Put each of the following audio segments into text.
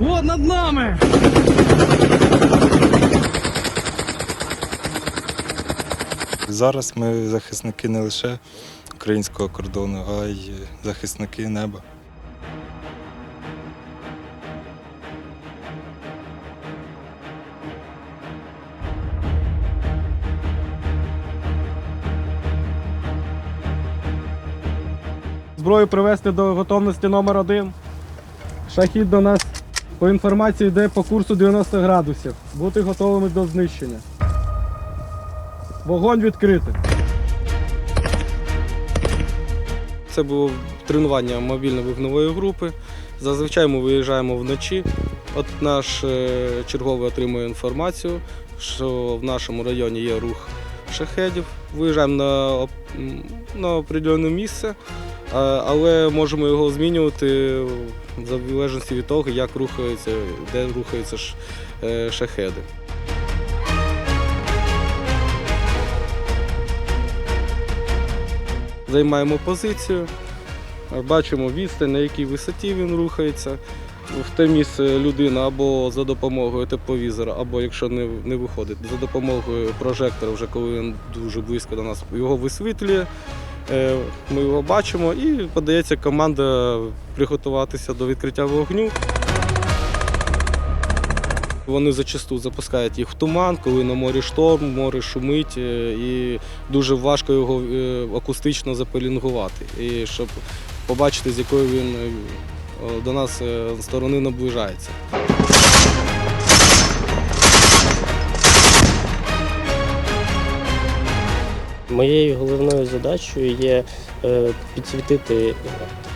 Вот над нами! Зараз ми захисники не лише українського кордону, а й захисники неба. Зброю привести до готовності номер один. Шахід до нас по інформації йде по курсу 90 градусів. Бути готовими до знищення. Вогонь відкрити. Це було тренування мобільної вогневої групи. Зазвичай ми виїжджаємо вночі. От наш е, черговий отримує інформацію, що в нашому районі є рух шахедів. Виїжджаємо на, на определене місце, але можемо його змінювати в залежності від того, як рухаються, де рухаються е, шахеди. Займаємо позицію, бачимо відстань, на якій висоті він рухається. В те місце людина або за допомогою тепловізора, або якщо не, не виходить, за допомогою прожектора, вже коли він дуже близько до нас, його висвітлює. Е, Ми його бачимо і подається команда приготуватися до відкриття вогню. Вони зачасту запускають їх в туман, коли на морі шторм, море шумить, е, і дуже важко його е, акустично запелінгувати. І щоб побачити, з якою він до нас е, сторони наближається. Моєю головною задачею є е, підсвітити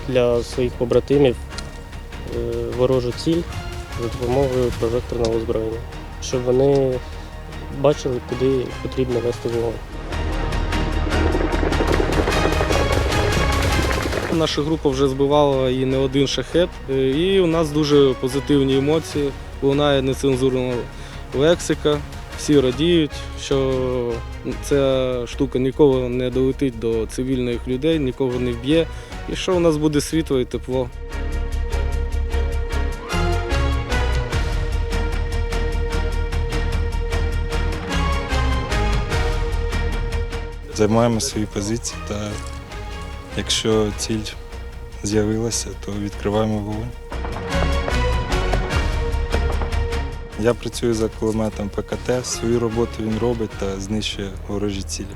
для своїх побратимів е, ворожу ціль за допомогою прожекторного озброєння, щоб вони бачили, куди потрібно вести вогонь. Наша група вже збивала і не один шахет, е, і у нас дуже позитивні емоції, лунає нецензурна лексика. Всі радіють, що ця штука ніколи не долетить до цивільних людей, нікого не вб'є, і що у нас буде світло і тепло. Займаємо свої позиції та якщо ціль з'явилася, то відкриваємо вогонь. Я працюю за кулеметом ПКТ, свою роботу він робить та знищує ворожі цілі.